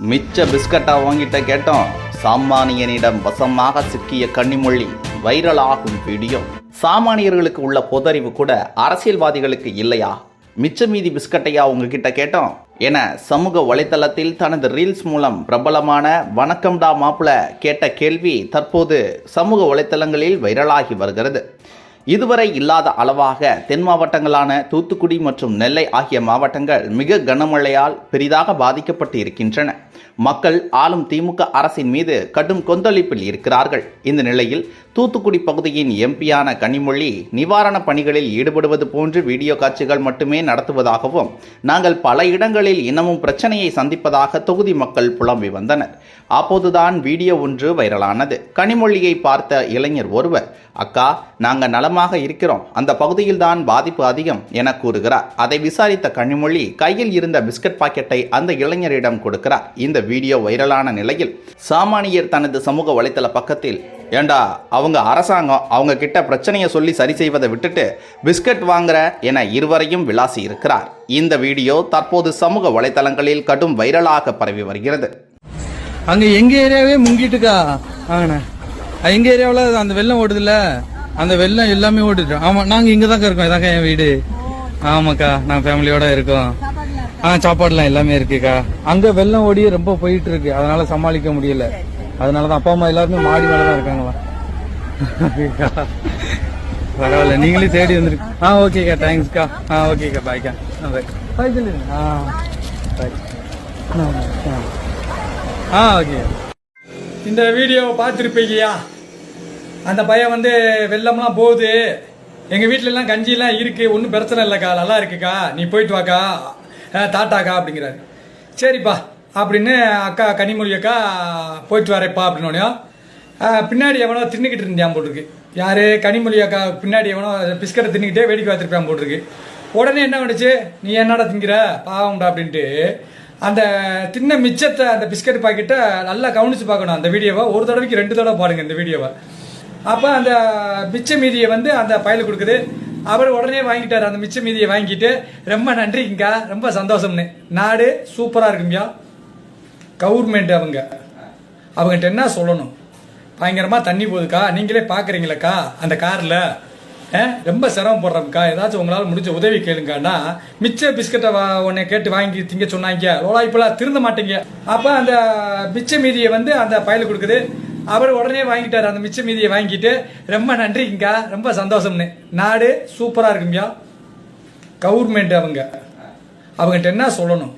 மிச்ச பிஸ்கட்டா வாங்கிட்ட கேட்டோம். சாமானியனிடம் வசமாக சிக்கிய கன்னிமொழி வைரலாகும் வீடியோ. சாமானியர்களுக்கு உள்ள பொதறிவு கூட அரசியல்வாதிகளுக்கு இல்லையா? மிச்ச மீதி பிஸ்கட்டையா உங்ககிட்ட கேட்டோம். என சமூக வலைத்தளத்தில் தனது ரீல்ஸ் மூலம் பிரபலமான வணக்கம்டா மாப்பிள கேட்ட கேள்வி தற்போது சமூக வலைத்தளங்களில் வைரலாகி வருகிறது. இதுவரை இல்லாத அளவாக தென் மாவட்டங்களான தூத்துக்குடி மற்றும் நெல்லை ஆகிய மாவட்டங்கள் மிக கனமழையால் பெரிதாக பாதிக்கப்பட்டு இருக்கின்றன மக்கள் ஆளும் திமுக அரசின் மீது கடும் கொந்தளிப்பில் இருக்கிறார்கள். இந்த நிலையில் தூத்துக்குடி பகுதியின் எம்பியான கனிமொழி நிவாரணப் பணிகளில் ஈடுபடுவது போன்று வீடியோ காட்சிகள் மட்டுமே நடத்துவதாகவும் நாங்கள் பல இடங்களில் இன்னமும் பிரச்சனையை சந்திப்பதாக தொகுதி மக்கள் புலம்பி வந்தனர். அப்போதுதான் வீடியோ ஒன்று வைரலானது. கனிமொழியை பார்த்த இளைஞர் ஒருவர் அக்கா நாங்க நலமாக இருக்கிறோம். அந்த பகுதியில் தான் பாதிப்பு அதிகம் என கூறுகிறார். அதை விசாரித்த கனிமொழி கையில் இருந்த பிஸ்கட் பாக்கெட்டை அந்த இளைஞரிடம் கொடுக்கிறார். இந்த வீடியோ வைரலான நிலையில் சாமானியர் தனது சமூக வலைத்தள பக்கத்தில் ஏண்டா அவங்க அரசாங்கம் அவங்க கிட்ட பிரச்சனையை சொல்லி சரி செய்வதை விட்டுட்டு பிஸ்கட் வாங்குற என இருவரையும் விளாசி இருக்கிறார். இந்த வீடியோ தற்போது சமூக வலைத்தளங்களில் கடும் வைரலாக பரவி வருகிறது. அங்க எங்க ஏரியாவே முங்கிட்டுக்கா? ஆங்கண்ணே எங்கள் எங்க ஏரியாவில் அந்த வெள்ளம் ஓடுதுல்ல? அந்த வெள்ளம் எல்லாமே ஓடுது. ஆமா நாங்க இங்க தாங்க இருக்கோம். இதாக்கா என் வீடு. ஆமாக்கா நான் ஃபேமிலியோட இருக்கோம். ஆ சாப்பாடுலாம் எல்லாமே இருக்குக்கா. அங்க வெள்ளம் ஓடி ரொம்ப போயிட்டு இருக்கு அதனால சமாளிக்க முடியல. அதனாலதான் அப்பா அம்மா எல்லாருமே மாடி மேல தான் இருக்காங்களா பரவாயில்ல. நீங்களே தேடி வந்துருக்கு ஆ ஓகேக்கா. தேங்க்ஸ்க்கா ஆ ஓகேக்கா. பாய்க்கா ஆ பாய் பாய் சொல்லுங்க ஆ பாய் ஆ ஆ ஓகே. இந்த வீடியோவை பார்த்துருப்பீங்கயா? அந்த பையன் வந்து வெள்ளம்லாம் போகுது. எங்கள் வீட்டிலலாம் கஞ்சிலாம் இருக்குது ஒன்றும் பிரச்சனை இல்லைக்கா. நல்லா இருக்குக்கா. நீ போயிட்டு வாக்கா. தாட்டாக்கா அப்படிங்கிறாரு. சரிப்பா அப்படின்னு அக்கா கனிமொழி அக்கா போயிட்டு வரேப்பா அப்படின்னோடனே பின்னாடி எவனோ தின்னுக்கிட்டு இருந்தான் போட்டிருக்கு. யார்? கனிமொழி அக்கா பின்னாடி எவனோ பிஸ்கட்டை தின்னுக்கிட்டே வேடிக்கை பார்த்துருப்பான் போட்டிருக்கு. உடனே என்ன பண்ணுச்சு? நீ என்னடா திங்கிற பாவம்டா அப்படின்ட்டு அந்த தின்ன மிச்சத்தை அந்த பிஸ்கட் பாக்கெட்டை நல்லா கவனிச்சு பார்க்கணும். அந்த வீடியோவை ஒரு தடவைக்கு ரெண்டு தடவை பாருங்க இந்த வீடியோவை. அப்போ அந்த மிச்ச மீதியை வந்து அந்த பயலுக்கு கொடுக்குது. அவர் உடனே வாங்கிட்டார். அந்த மிச்ச மீதியை வாங்கிட்டு ரொம்ப நன்றிங்கக்கா ரொம்ப சந்தோஷம்னு. நாடு சூப்பராக இருக்குங்கய்யா கவர்மெண்ட் அவங்க. அவங்ககிட்ட என்ன சொல்லணும்? பயங்கரமாக தண்ணி போகுதுக்கா? நீங்களே பார்க்குறீங்களக்கா அந்த காரில்? ரொம்ப சிரமப்படுறோம்க்கா ஏதாச்சும் உங்களால் முடிஞ்ச உதவி கேளுங்கன்னா மிச்ச பிஸ்கட்டை வா உன்னை கேட்டு வாங்கி திங்க சொன்னாங்க. லோலா இப்போலாம் திருந்த மாட்டீங்க. அப்போ அந்த மிச்ச மீதியை வந்து அந்த பயலுக்கு கொடுக்குது. அவர் உடனே வாங்கிட்டார். அந்த மிச்ச மீதியை வாங்கிட்டு ரொம்ப நன்றிங்கக்கா ரொம்ப சந்தோஷம்னு. நாடு சூப்பராக இருக்குங்கய்யா கவர்மெண்ட் அவங்க. அவங்ககிட்ட என்ன சொல்லணும்?